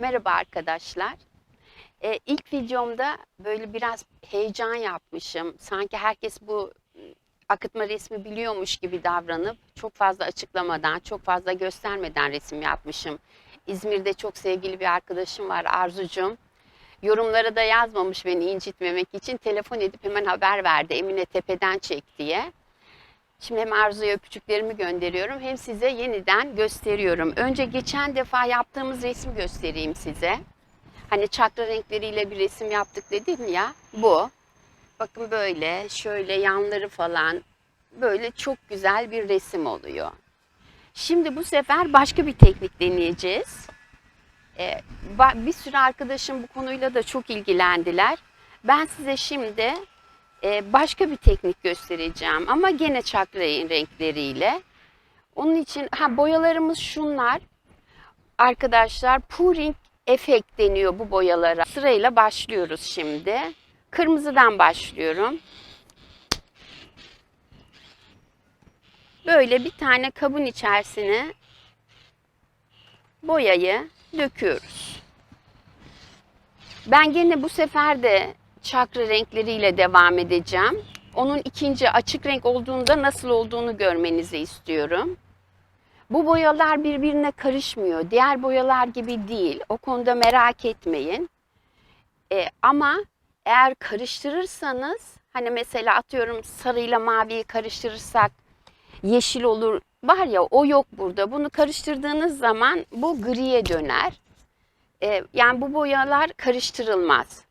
Merhaba arkadaşlar. Ee, ilk videomda böyle biraz heyecan yapmışım. Sanki herkes bu ım, akıtma resmi biliyormuş gibi davranıp çok fazla açıklamadan, çok fazla göstermeden resim yapmışım. İzmir'de çok sevgili bir arkadaşım var Arzucum. Yorumlara da yazmamış beni incitmemek için telefon edip hemen haber verdi Emine Tepe'den çek diye. Şimdi hem Arzu'ya öpücüklerimi gönderiyorum hem size yeniden gösteriyorum. Önce geçen defa yaptığımız resmi göstereyim size. Hani çakra renkleriyle bir resim yaptık dedim ya bu. Bakın böyle şöyle yanları falan böyle çok güzel bir resim oluyor. Şimdi bu sefer başka bir teknik deneyeceğiz. Ee, bir sürü arkadaşım bu konuyla da çok ilgilendiler. Ben size şimdi e, başka bir teknik göstereceğim ama gene çakra renkleriyle. Onun için ha boyalarımız şunlar. Arkadaşlar pouring efekt deniyor bu boyalara. Sırayla başlıyoruz şimdi. Kırmızıdan başlıyorum. Böyle bir tane kabın içerisine boyayı döküyoruz. Ben gene bu sefer de çakra renkleriyle devam edeceğim. Onun ikinci açık renk olduğunda nasıl olduğunu görmenizi istiyorum. Bu boyalar birbirine karışmıyor. Diğer boyalar gibi değil. O konuda merak etmeyin. E, ama eğer karıştırırsanız hani mesela atıyorum sarıyla maviyi karıştırırsak yeşil olur. Var ya o yok burada. Bunu karıştırdığınız zaman bu griye döner. E, yani bu boyalar karıştırılmaz.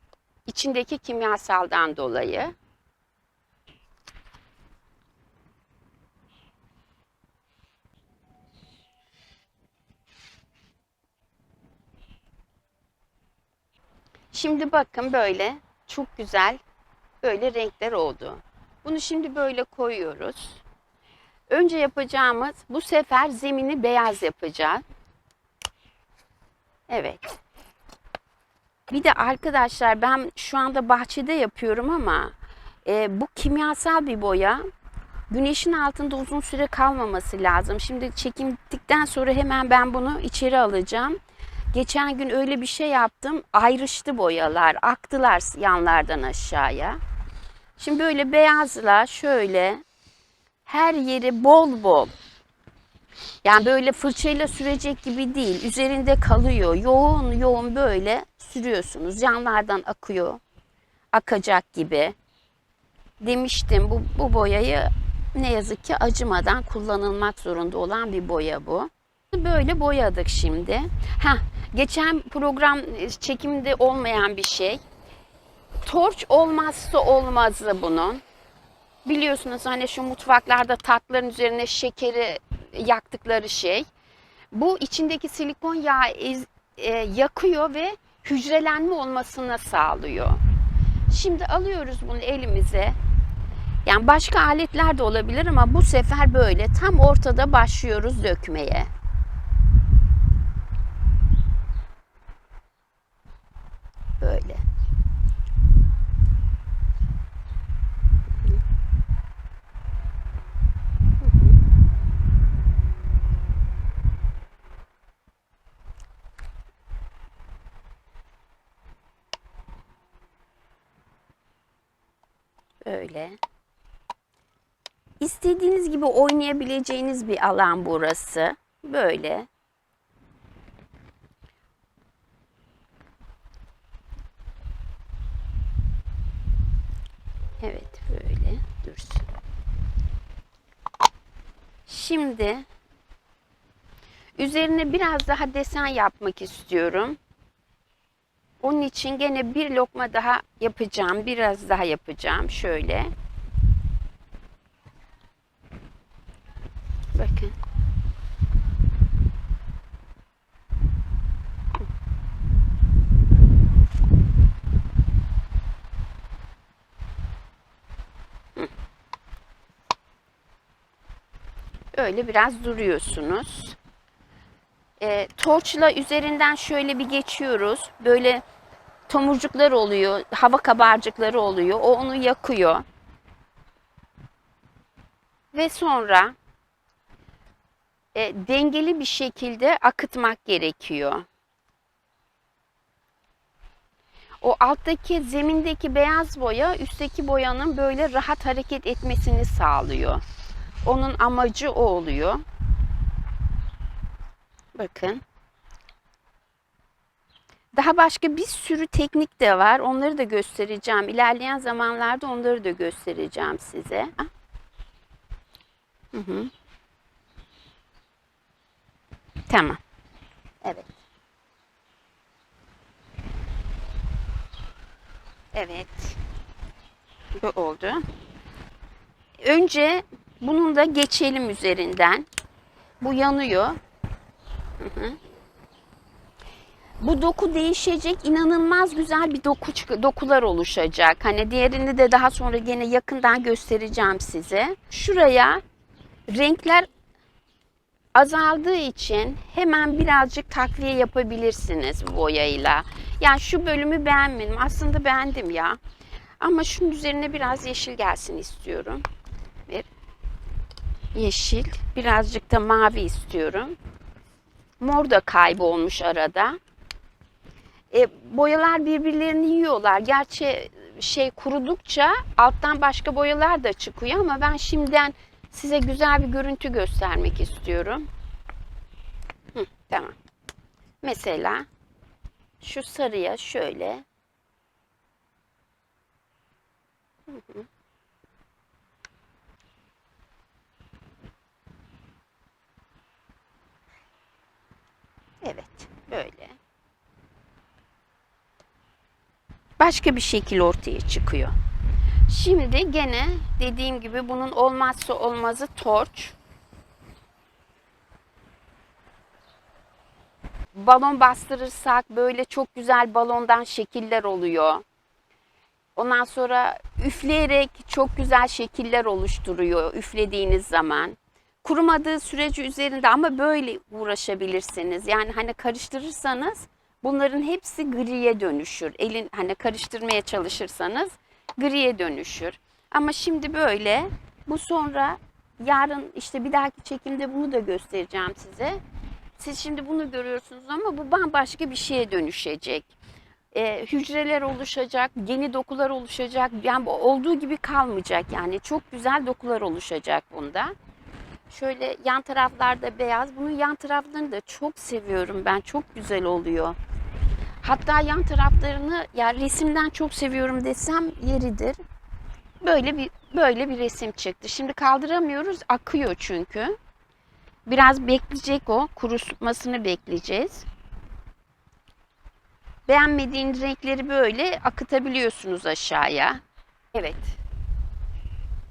İçindeki kimyasaldan dolayı. Şimdi bakın böyle çok güzel böyle renkler oldu. Bunu şimdi böyle koyuyoruz. Önce yapacağımız bu sefer zemini beyaz yapacağız. Evet. Bir de arkadaşlar ben şu anda bahçede yapıyorum ama e, bu kimyasal bir boya. Güneşin altında uzun süre kalmaması lazım. Şimdi çekim bittikten sonra hemen ben bunu içeri alacağım. Geçen gün öyle bir şey yaptım. Ayrıştı boyalar, aktılar yanlardan aşağıya. Şimdi böyle beyazla şöyle her yeri bol bol. Yani böyle fırçayla sürecek gibi değil. Üzerinde kalıyor. Yoğun yoğun böyle sürüyorsunuz. Yanlardan akıyor. Akacak gibi. Demiştim bu, bu boyayı ne yazık ki acımadan kullanılmak zorunda olan bir boya bu. Böyle boyadık şimdi. Ha, geçen program e, çekimde olmayan bir şey. Torç olmazsa olmazı bunun. Biliyorsunuz hani şu mutfaklarda tatların üzerine şekeri yaktıkları şey. Bu içindeki silikon yağı e, yakıyor ve hücrelenme olmasını sağlıyor. Şimdi alıyoruz bunu elimize. Yani başka aletler de olabilir ama bu sefer böyle tam ortada başlıyoruz dökmeye. Böyle. Böyle. İstediğiniz gibi oynayabileceğiniz bir alan burası. Böyle. Evet böyle dursun. Şimdi üzerine biraz daha desen yapmak istiyorum. Onun için gene bir lokma daha yapacağım. Biraz daha yapacağım. Şöyle. Bakın. Öyle biraz duruyorsunuz. E, torçla üzerinden şöyle bir geçiyoruz. Böyle tomurcuklar oluyor, hava kabarcıkları oluyor. O onu yakıyor. Ve sonra e, dengeli bir şekilde akıtmak gerekiyor. O alttaki zemindeki beyaz boya üstteki boyanın böyle rahat hareket etmesini sağlıyor. Onun amacı o oluyor. Bakın. Daha başka bir sürü teknik de var. Onları da göstereceğim. İlerleyen zamanlarda onları da göstereceğim size. Ah. Hı hı. Tamam. Evet. Evet. Bu oldu. Önce bunun da geçelim üzerinden. Bu yanıyor. Bu doku değişecek. inanılmaz güzel bir doku dokular oluşacak. Hani diğerini de daha sonra gene yakından göstereceğim size. Şuraya renkler azaldığı için hemen birazcık takviye yapabilirsiniz boyayla. Yani şu bölümü beğenmedim. Aslında beğendim ya. Ama şunun üzerine biraz yeşil gelsin istiyorum. Ve yeşil, birazcık da mavi istiyorum. Mor da kaybolmuş arada. E, boyalar birbirlerini yiyorlar. Gerçi şey kurudukça alttan başka boyalar da çıkıyor ama ben şimdiden size güzel bir görüntü göstermek istiyorum. Hı, tamam. Mesela şu sarıya şöyle Hı hı. Evet, böyle. Başka bir şekil ortaya çıkıyor. Şimdi gene dediğim gibi bunun olmazsa olmazı torç. Balon bastırırsak böyle çok güzel balondan şekiller oluyor. Ondan sonra üfleyerek çok güzel şekiller oluşturuyor üflediğiniz zaman. Kurumadığı süreci üzerinde ama böyle uğraşabilirsiniz. Yani hani karıştırırsanız bunların hepsi griye dönüşür. Elin hani karıştırmaya çalışırsanız griye dönüşür. Ama şimdi böyle bu sonra yarın işte bir dahaki çekimde bunu da göstereceğim size. Siz şimdi bunu görüyorsunuz ama bu bambaşka bir şeye dönüşecek. Ee, hücreler oluşacak, yeni dokular oluşacak. Yani olduğu gibi kalmayacak yani. Çok güzel dokular oluşacak bunda. Şöyle yan taraflarda beyaz. Bunun yan taraflarını da çok seviyorum ben. Çok güzel oluyor. Hatta yan taraflarını ya resimden çok seviyorum desem yeridir. Böyle bir böyle bir resim çıktı. Şimdi kaldıramıyoruz. Akıyor çünkü. Biraz bekleyecek o. Kurutmasını bekleyeceğiz. Beğenmediğiniz renkleri böyle akıtabiliyorsunuz aşağıya. Evet.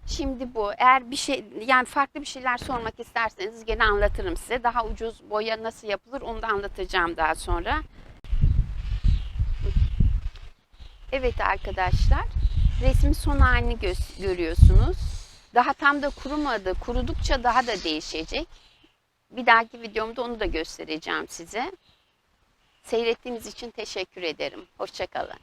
Şimdi bu. Eğer bir şey yani farklı bir şeyler sormak isterseniz gene anlatırım size. Daha ucuz boya nasıl yapılır onu da anlatacağım daha sonra. Evet arkadaşlar. Resmin son halini gö- görüyorsunuz. Daha tam da kurumadı. Kurudukça daha da değişecek. Bir dahaki videomda onu da göstereceğim size. Seyrettiğiniz için teşekkür ederim. Hoşçakalın.